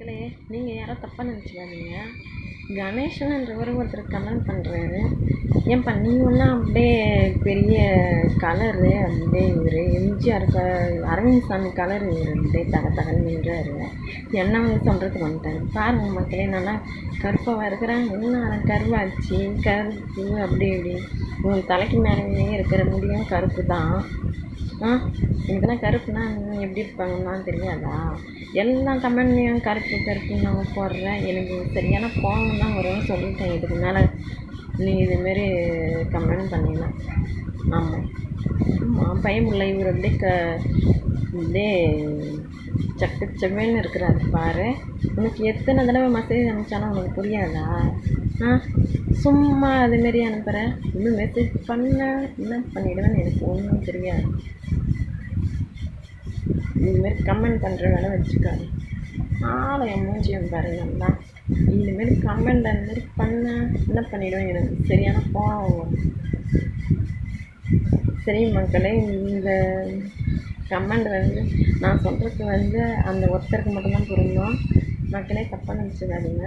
மக்களே நீங்கள் யாரோ தப்பாக நினச்சிக்காதீங்க. கணேசன்றவர் ஒருத்தர் கமெண்ட் பண்ணுறாரு ஏன்பா நீங்களாம் அப்படியே பெரிய கலரு அப்படியே இவர். எம்ஜிஆர் க அரவிந்த் சாமி கலர் இவர் அப்படியே தக தகல் நின்றாரு. என்ன வந்து சொல்கிறதுக்கு வந்துட்டாரு. பாருங்கள் மக்களே நல்லா கருப்பாக இருக்கிறேன் என்ன கருவாச்சு கருப்பு அப்படி இப்படி. உன் தலைக்கு மேலேயே இருக்கிற முடியும் கருப்பு தான். ஆ? எனக்குலாம் கருப்புனா எப்படி இருப்பாங்கன்னா தெரியாதா? எல்லா கமெண்ட்லேயும் கருப்பு கருப்புன்னு நான் போடுறேன் எனக்கு சரியான கோவம் தான் வரும்னு சொல்லிட்டேன். இதுக்கு மேலே நீ இதுமாரி கமெண்ட் பண்ணிடலாம் ஆமாம் ஆமாம் பையன் பிள்ளை இவர் அப்படியே க அப்படியே சக்கு செவ்வேன்னு இருக்கிறாரு பாரு. உனக்கு எத்தனை தடவை மெசேஜ் அனுப்பிச்சாலும் உனக்கு புரியாதா? ஆ? சும்மா அதுமாரி அனுப்புகிறேன் இன்னும் மெசேஜ் பண்ண என்ன பண்ணிடுவேன்னு எனக்கு ஒன்றும் தெரியாது. இதுமாரி கமெண்ட் பண்ணுற வேலை வச்சுருக்காரு ஆளை என் மூஞ்சியம் பாருங்க நல்லா இதுமாரி கமெண்ட் அந்த மாதிரி பண்ண என்ன பண்ணிவிடுவேன் எனக்கு சரியான கோவம். சரி மக்களே இந்த கமெண்ட் வந்து நான் சொல்கிறது வந்து அந்த ஒருத்தருக்கு மட்டும்தான் பொருந்தும் மக்களே தப்பாக நினச்சிக்காதீங்க.